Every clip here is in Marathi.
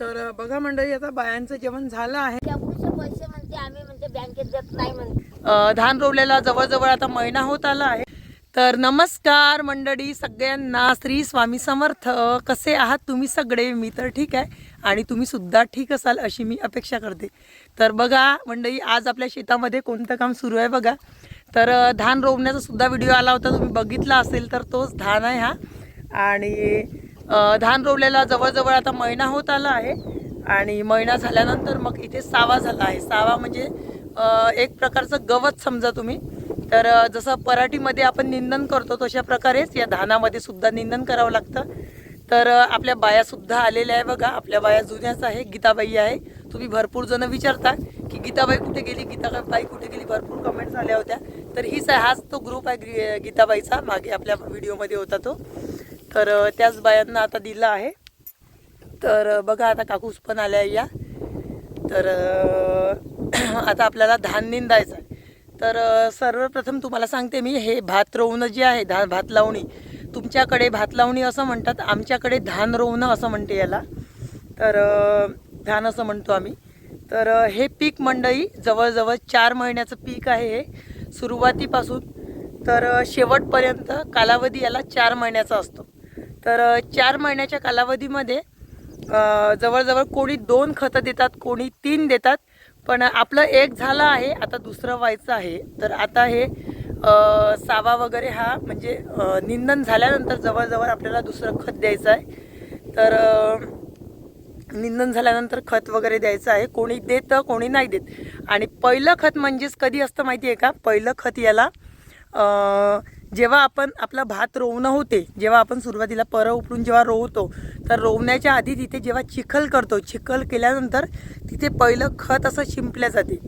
तर बघा मंडळी आता बायांचं जेवण झालं आहे. एवढेशे पैसे म्हणते आम्ही म्हणते बँकेत देत नाही म्हणते. धान रोवलेला जवळजवळ आता महिना होत आला आहे. तर नमस्कार मंडळी सगळ्यांना. श्री स्वामी समर्थ. कसे आहात तुम्ही सगळे? मी तर ठीक आहे. आणि तुम्ही सुद्धा ठीक असाल अशी मी अपेक्षा करते. तर बघा मंडळी आज आपल्या शेतामध्ये कोणतं काम सुरू आहे बघा. तर धान रोवण्याचा सुद्धा व्हिडिओ आला होता तुम्ही बघितला असेल तर तोच धान आहे हा. आणि धान रोवलेला जवळजवळ आता महिना होत आला आहे. आणि महिना झाल्यानंतर मग इथे सावा झाला आहे. सावा म्हणजे एक प्रकारचं गवत समजा तुम्ही. तर जसं पराठीमध्ये आपण निंदन करतो तशा प्रकारेच या धानामध्ये सुद्धा निंदन करावं लागतं. तर आपल्या बायासुद्धा आलेल्या आहे बघा. आपल्या बाया जुन्याच आहे. गीताबाई आहे. तुम्ही भरपूर जण विचारता की गीताबाई कुठे गेली? गीताबाई कुठे गेली? भरपूर कमेंट्स आल्या होत्या. तर हीच आहे हाच तो ग्रुप आहे गीताबाईचा. मागे आपल्या व्हिडिओमध्ये होता तो. तर त्याच बायांना आता दिला आहे. तर बघा आता काकूस पण आल्या या. तर आता आपल्याला धान निंदायचं आहे. तर सर्वप्रथम तुम्हाला सांगते मी हे भात रोवणं जे आहे धा भात लावणी तुमच्याकडे भात लावणी असं म्हणतात आमच्याकडे धान रोवणं असं म्हणते याला. तर धान असं म्हणतो आम्ही. तर हे पीक मंडई जवळजवळ चार महिन्याचं पीक आहे हे सुरुवातीपासून. तर शेवटपर्यंत कालावधी याला चार महिन्याचा असतो. तर चार महिन्याच्या कालावधीमध्ये जवळजवळ कोणी दोन खतं देतात कोणी तीन देतात. पण आपलं एक झालं आहे आता दुसरं व्हायचं आहे. तर आता हे सावा वगैरे हा म्हणजे निंदन झाल्यानंतर जवळजवळ आपल्याला दुसरं खत द्यायचं आहे. तर निंदन झाल्यानंतर खत वगैरे द्यायचं आहे. कोणी देतं कोणी नाही देत. आणि पहिलं खत म्हणजेच कधी असतं माहिती आहे का? पहिलं खत याला जेव्हा आपण आपला भात रोवणं होते जेव्हा आपण सुरुवातीला परं उपडून जेव्हा रोवतो तर रोवण्याच्या आधी तिथे जेव्हा चिखल करतो चिखल केल्यानंतर तिथे पहिलं खत असं शिंपल्या जाते.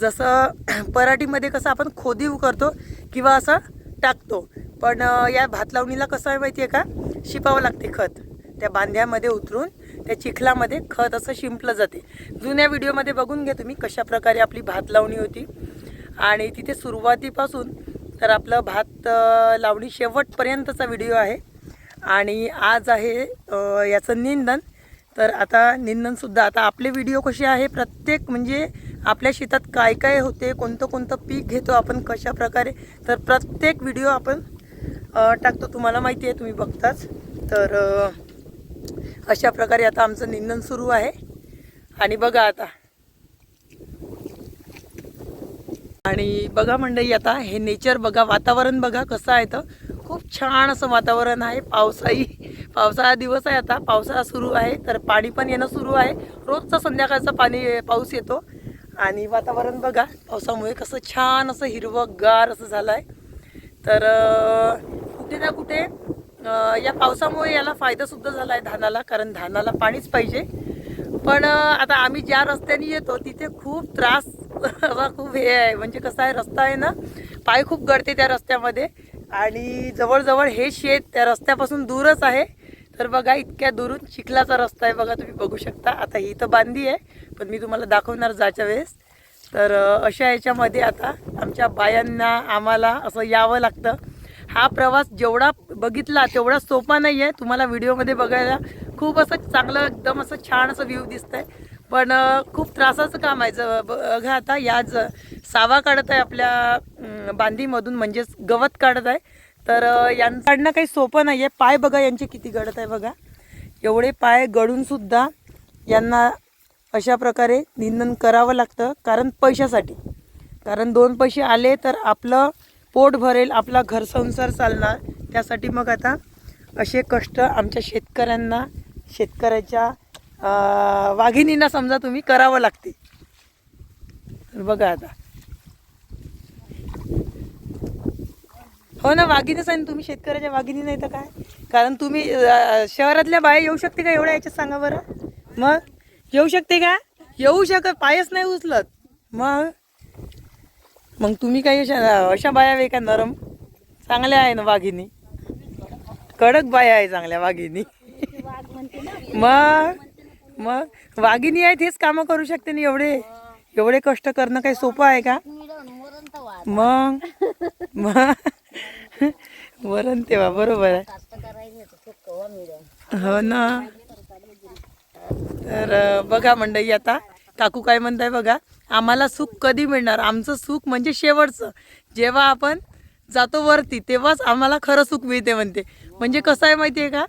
जसं पराठीमध्ये कसं आपण खोदीव करतो किंवा असं टाकतो. पण या भात लावणीला कसं आहे माहिती आहे का? शिपावं लागते खत. त्या बांध्यामध्ये उतरून त्या चिखलामध्ये खत असं शिंपलं जाते. जुन्या व्हिडिओमध्ये बघून घ्या तुम्ही कशा प्रकारे आपली भात लावणी होती. आणि तिथे सुरुवातीपासून तर आपलं भात लावणी शेवटपर्यंतचा व्हिडिओ आहे. आणि आज आहे याचं निंदन. तर आता निंदनसुद्धा आता आपले व्हिडिओ कसे आहे प्रत्येक म्हणजे आपल्या शेतात काय काय होते कोणतं कोणतं पीक घेतो आपण कशा प्रकारे तर प्रत्येक व्हिडिओ आपण टाकतो. तुम्हाला माहिती आहे तुम्ही बघताच. तर अशा प्रकारे आता आमचं निंदन सुरू आहे. आणि बघा आता. आणि बघा मंडळी आता हे नेचर बघा वातावरण बघा कसं आहे तर खूप छान असं वातावरण आहे. पावसाळी पावसाळा दिवस आहे आता. पावसाळा सुरू आहे तर पाणी पण येणं सुरू आहे. रोजचा संध्याकाळचा पाणी पाऊस येतो. आणि वातावरण बघा पावसामुळे कसं छान असं हिरवंगार असं झालं आहे तर कुठे ना कुठे या पावसामुळे याला फायदासुद्धा झाला आहे धानाला कारण धानाला पाणीच पाहिजे. पण आता आम्ही ज्या रस्त्याने येतो तिथे खूप त्रास असा खूप हे आहे. म्हणजे कसं आहे रस्ता आहे ना पाय खूप गळते त्या रस्त्यामध्ये. आणि जवळजवळ हे शेत त्या रस्त्यापासून दूरच आहे. तर बघा इतक्या दुरून चिखलाचा रस्ता आहे बघा तुम्ही बघू शकता. आता ही तर बांधी आहे पण मी तुम्हाला दाखवणार जायच्या वेळेस. तर अशा याच्यामध्ये आता आमच्या बायांना आम्हाला असं यावं लागतं. हा प्रवास जेवढा बघितला तेवढा सोपा नाही आहे तुम्हाला व्हिडिओमध्ये बघायला खूप असं चांगलं एकदम असं छान असं व्ह्यू आहे पण खूप त्रासाचं काम आहे. ज बघा आता या ज सावा काढत आहे आपल्या बांधीमधून म्हणजेच गवत काढत आहे. तर अ, यांचं काढणं काही सोपं नाही आहे पाय बघा यांचे किती गडत आहे बघा. एवढे पाय गळूनसुद्धा यांना अशा प्रकारे निंदन करावं लागतं कारण पैशासाठी. कारण दोन पैसे आले तर आपलं पोट भरेल आपला घर संसार चालणार. त्यासाठी मग आता असे कष्ट आमच्या शेतकऱ्यांना शेतकऱ्याच्या वाघिणींना समजा तुम्ही करावं लागते. तर बघा आता. हो ना वाघिणीच आहे ना तुम्ही शेतकऱ्याच्या वाघिणी नाही तर काय? कारण तुम्ही शहरातल्या बाया येऊ शकते का एवढ्या याच्यात सांगा बरं? मग? येऊ शकते का? येऊ शकत पायच नाही उचलत. मग? मग तुम्ही काही अशा अशा बाया वे का नरम? चांगल्या आहे ना वाघिणी? कडक बाया आहे चांगल्या वाघिणी. मग? मग वाघिणी आहेत हेच कामं करू शकते ना एवढे? एवढे कष्ट करणं काही सोपं आहे का? मग? मग? वरण तेव्हा बरोबर आहे. हो ना. तर बघा मंडई आता काकू काय म्हणताय बघा आम्हाला सुख कधी मिळणार? आमचं सुख म्हणजे शेवटचं. जेव्हा आपण जातो वरती तेव्हाच आम्हाला खरं सुख मिळते म्हणते. म्हणजे कसं आहे माहिती आहे का?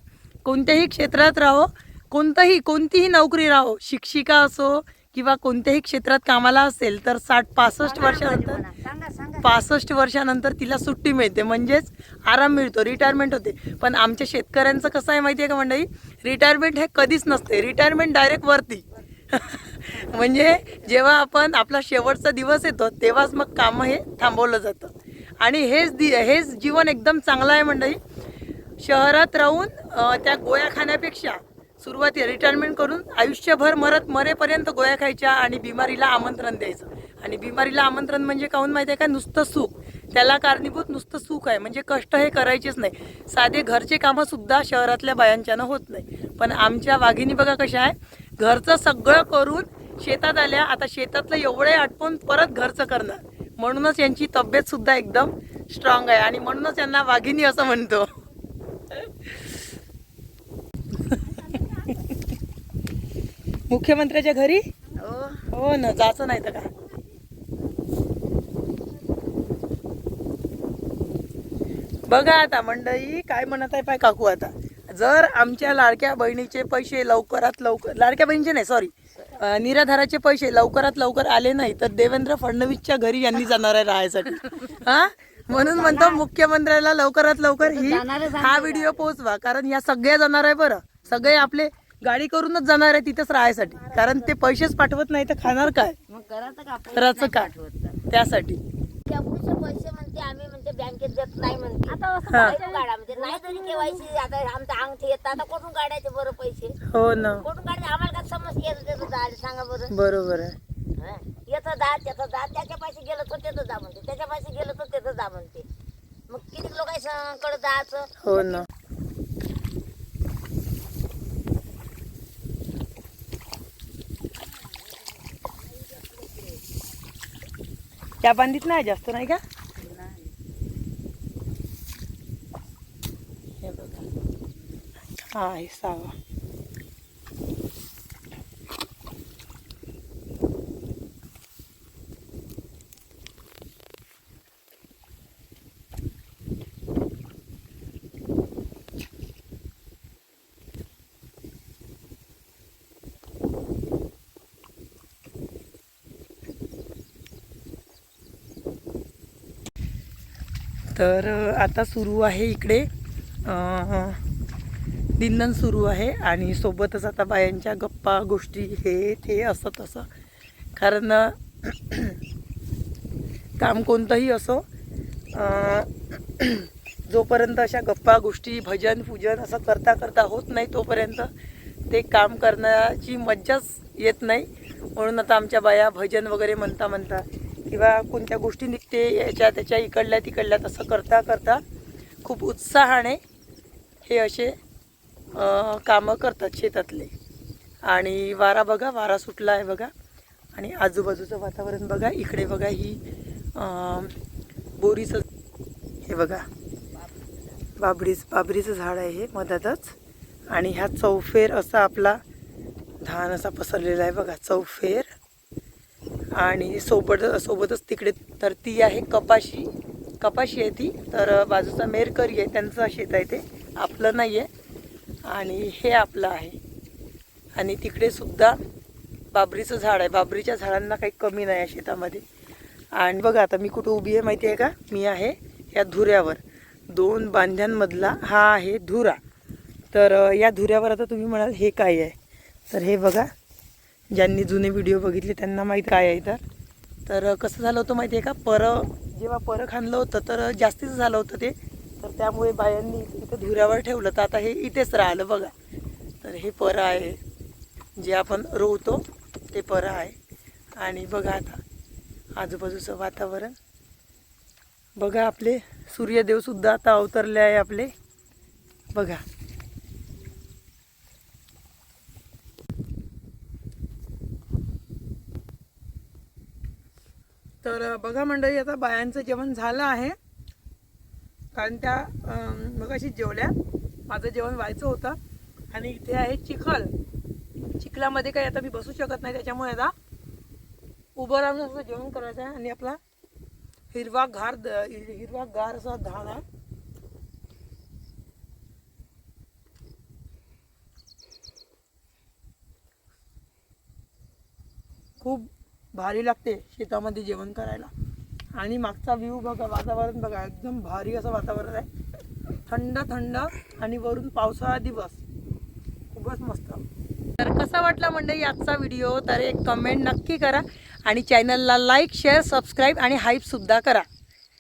कोणत्याही क्षेत्रात राहो कोणताही कोणतीही नोकरी राहो शिक्षिका असो किंवा कोणत्याही क्षेत्रात कामाला असेल तर साठ पासष्ट वर्षानंतर सांगा पासष्ट वर्षानंतर तिला सुट्टी मिळते. म्हणजेच आराम मिळतो रिटायरमेंट होते. पण आमच्या शेतकऱ्यांचं कसं आहे माहिती आहे का मंडळी? रिटायरमेंट हे कधीच नसते. रिटायरमेंट डायरेक्ट वरती. म्हणजे जेव्हा आपण आपला शेवटचा दिवस येतो तेव्हाच मग कामं हे थांबवलं जातं. आणि हेच दि हेच जीवन एकदम चांगलं आहे मंडळी. शहरात राहून त्या गोळ्या खाण्यापेक्षा सुरुवाती रिटायरमेंट करून आयुष्यभर मरत मरेपर्यंत गोळ्या खायच्या आणि बिमारीला आमंत्रण द्यायचं. आणि बिमारीला आमंत्रण म्हणजे काहून माहिती आहे का? नुसतं सुख. त्याला कारणीभूत नुसतं सुख आहे. म्हणजे कष्ट हे करायचेच नाही. साधे घरचे कामं सुद्धा शहरातल्या बायांच्यानं होत नाही. पण आमच्या वाघिणी बघा कशा आहे. घरचं सगळं करून शेतात आल्या. आता शेतातलं एवढे आटपून परत घरचं करणार. म्हणूनच यांची तब्येत सुद्धा एकदम स्ट्रॉंग आहे. आणि म्हणूनच यांना वाघिणी असं म्हणतो. मुख्यमंत्र्याच्या घरी? हो. हो ना जायचं नाही तर का बघा आता मंडळी काय म्हणत आहे पाय काकू आता. जर आमच्या लाडक्या बहिणीचे पैसे लवकरात लवकर लाडक्या बहिणीचे नाही सॉरी निराधाराचे पैसे लवकरात लवकर आले नाही तर देवेंद्र फडणवीसच्या घरी यांनी जाणार आहे राहायसाठी. हा? म्हणून म्हणतो मुख्यमंत्र्याला लवकरात लवकर ही हा व्हिडिओ पोहोचवा कारण या सगळ्या जाणार आहे बरं. सगळे आपले गाडी करूनच जाणार आहे तिथंच राहायसाठी. कारण ते पैसेच पाठवत नाही तर खाणार काय? मग करायचं का? आपण करायचं नाही काय पाठवत तर. त्यासाठी. पैसे म्हणते आम्ही म्हणते बँकेत देत नाही म्हणते. आता असं हा. कुठून काढा म्हणजे नाही तरी केवायसी आता आमच्या अंगठी येतात आता कुठून काढायचे बरं पैसे? हो ना. कुठून काढायचे? आम्हाला काय समस्या येतं त्याचं जा सांगा बरं. बरोबर आहे. हा. याचं जा त्याचं जा त्याच्या पैसे गेलं तर त्याचं जा म्हणते. त्याच्या पैसे गेलं तर त्याचं जा म्हणते. मग किती लोकांकडे जायचं? हो ना. त्या बांधीत नाही जास्त नाही का? हे बघा. हा हे सावा. तर आता सुरू आहे इकडे दिंदन सुरू आहे आणि सोबतच आता बायांच्या गप्पा गोष्टी हे ते असं तसं. कारण काम कोणतंही असो जोपर्यंत अशा गप्पा गोष्टी भजन पूजन असं करता करता होत नाही तोपर्यंत ते काम करण्याची मज्जाच येत नाही. म्हणून आता आमच्या बाया भजन वगैरे म्हणता म्हणता किंवा कोणत्या गोष्टी निघते याच्या त्याच्या इकडल्या तिकडल्या तसं करता करता खूप उत्साहाने हे असे कामं करतात शेतातले. आणि वारा बघा वारा सुटला आहे बघा. आणि आजूबाजूचं वातावरण बघा इकडे बघा ही बोरीचं हे बघा. बाबरीच बाबरीचं झाड आहे हे मधातच. आणि ह्या चौफेर असा आपला धान असा पसरलेला आहे बघा चौफेर. आणि सोबत सोबतच तिकडे तर ती आहे कपाशी. कपाशी आहे ती. तर बाजूचा मेरकरी आहे. त्यांचं शेत आहे ते. आपलं नाही आहे आणि हे आपलं आहे. आणि तिकडे सुद्धा बाबरीचं झाड आहे. बाबरीच्या झाडांना काही कमी नाही आहे शेतामध्ये. आणि बघा आता मी कुठं उभी आहे माहिती आहे का? मी आहे या धुऱ्यावर. दोन बांध्यांमधला हा आहे धुरा. तर या धुऱ्यावर आता तुम्ही म्हणाल हे काय आहे? तर हे बघा ज्यांनी जुने व्हिडिओ बघितले त्यांना माहीत काय आहे तर तर कसं झालं होतं माहिती आहे का? पर जेव्हा पर खाणलं होतं तर जास्तीच झालं होतं ते. तर त्यामुळे बायांनी इथं धुऱ्यावर ठेवलं. तर आता हे इथेच राहिलं बघा. तर हे पर आहे. जे आपण रोवतो ते पर आहे. आणि बघा आता आजूबाजूचं वातावरण. बघा आपले सूर्यदेवसुद्धा आता अवतरले आहे आपले. बघा. तर बघा मंडळी आता बायांचं जेवण झालं आहे. कारण त्या मग अशी जेवल्या. माझं जेवण व्हायचं होतं. आणि इथे आहे चिखल. चिखलामध्ये काही आता मी बसू शकत नाही त्याच्यामुळे आता उभं राहून असं जेवण करायचं आहे. आणि आपला हिरवा घार हिरवा गार असा धान आहे. खूप भारी लागते शेतामध्ये जेवण करायला. आणि मागचा व्ह्यू बघा वातावरण बघा एकदम भारी असं वातावरण आहे. थंड थंड आणि वरून पावसाळा दिवस. खूपच मस्त. तर कसा वाटला मंडळी आजचा व्हिडिओ तर एक कमेंट नक्की करा आणि चॅनलला लाईक शेअर सबस्क्राईब आणि हाईपसुद्धा करा.